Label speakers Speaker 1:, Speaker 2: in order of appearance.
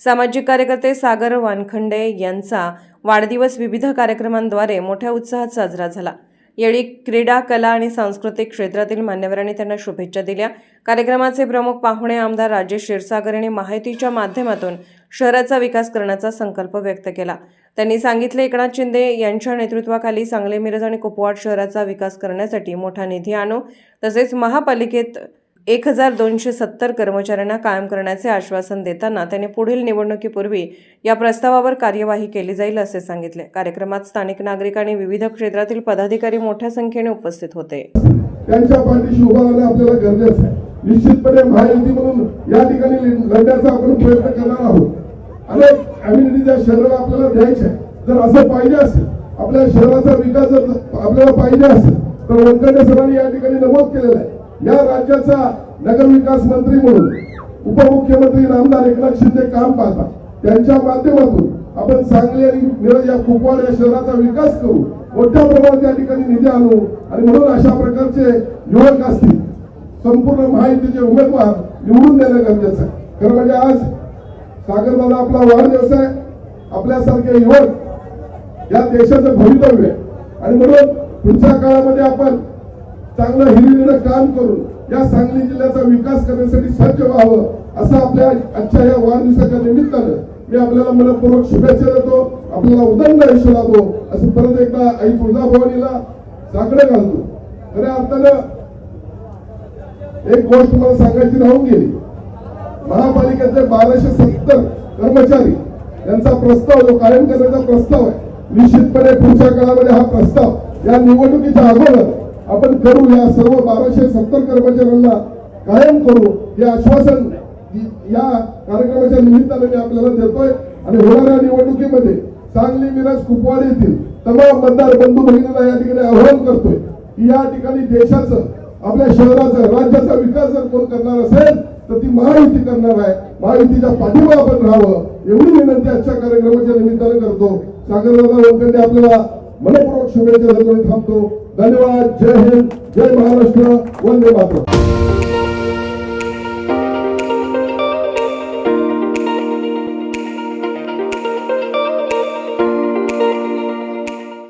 Speaker 1: सामाजिक कार्यकर्ते सागर वानखंडे यांचा वाढदिवस विविध कार्यक्रमांद्वारे मोठ्या उत्साहात साजरा झाला. यावेळी क्रीडा कला आणि सांस्कृतिक क्षेत्रातील मान्यवरांनी त्यांना शुभेच्छा दिल्या. कार्यक्रमाचे प्रमुख पाहुणे आमदार राजेश क्षीरसागर यांनी माहितीच्या माध्यमातून शहराचा विकास करण्याचा संकल्प व्यक्त केला. त्यांनी सांगितले एकनाथ शिंदे यांच्या नेतृत्वाखाली सांगली मिरज आणि कुपवाड शहराचा विकास करण्यासाठी मोठा निधी आणू. तसेच महापालिकेत एक हजार दोनशे सत्तर कर्मचाऱ्यांना कायम करण्याचे आश्वासन देताना त्यांनी पुढील निवडणुकीपूर्वी या प्रस्तावावर कार्यवाही केली जाईल असे सांगितले. कार्यक्रमात स्थानिक नागरिक आणि विविध क्षेत्रातील पदाधिकारी मोठ्या संख्येने उपस्थित होते.
Speaker 2: त्यांच्या पाठीशी उभा राहणं आपल्याला गरजेचं आहे. निश्चितपणे महायुती म्हणून या ठिकाणी लढण्याचा आपण प्रयत्न करणार आहोत. अनेक अम्युनिटी त्या शहराला आपल्याला द्यायचे आहे जर असं पाहिजे असेल आपल्या शहराचा विकास जर आपल्याला पाहिजे असेल तर वनकंडे या ठिकाणी नमूद केलेला आहे. या राज्याचा नगरविकास मंत्री म्हणून उपमुख्यमंत्री रामदार एकनाथ शिंदे काम पाहतात त्यांच्या माध्यमातून आपण सांगली आणि मिरज या कुपवाड या शहराचा विकास करू. मोठ्या प्रमाणात त्या ठिकाणी निधी आणू. आणि म्हणून अशा प्रकारचे युवक असतील संपूर्ण महायुतीचे उमेदवार निवडून देणं गरजेचं आहे. खरं म्हणजे आज सागरदादा आपला वाढदिवस आहे. आपल्यासारखे युवक या देशाचं भवितव्य आहे. आणि म्हणून पुढच्या काळामध्ये आपण चांगलं हिरिरीनं काम करून या सांगली जिल्ह्याचा विकास करण्यासाठी सज्ज व्हावं असं आपल्या आजच्या या वाढदिवसाच्या निमित्तानं मी आपल्याला मनपूर्वक शुभेच्छा देतो आपल्याला उदंड आयुष्य लाभो असं परत एकदा आई तुळजाभवानीला साकडं घालतो. खऱ्या अर्थानं एक गोष्ट मला सांगायची राहून गेली. महापालिकेचे बाराशे सत्तर कर्मचारी यांचा प्रस्ताव जो कायम करण्याचा प्रस्ताव आहे निश्चितपणे पुढच्या काळामध्ये हा प्रस्ताव या निवडणुकीच्या अगोदर आपण करू या सर्व बाराशे सत्तर कर्मचाऱ्यांना कायम करू हे आश्वासन या कार्यक्रमाच्या निमित्ताने मी आपल्याला देतोय. आणि होणाऱ्या निवडणुकीमध्ये सांगली मिरज कुपवाड येथील तमाम मतदार बंधू भगिनीला या ठिकाणी आवाहन करतोय की या ठिकाणी देशाचं आपल्या शहराचा राज्याचा विकास जर कोण करणार असेल तर ती महायुती करणार आहे. महायुतीच्या पाठिंबा आपण राहावं. एवढी विनंती आजच्या कार्यक्रमाच्या निमित्ताने करतो. सागरदादा वनखंडे आपल्याला मनपूर्वक शुभेच्छा देतो आणि थांबतो. धन्यवाद. जय हिंद. जय महाराष्ट्र. वंदे मातरम.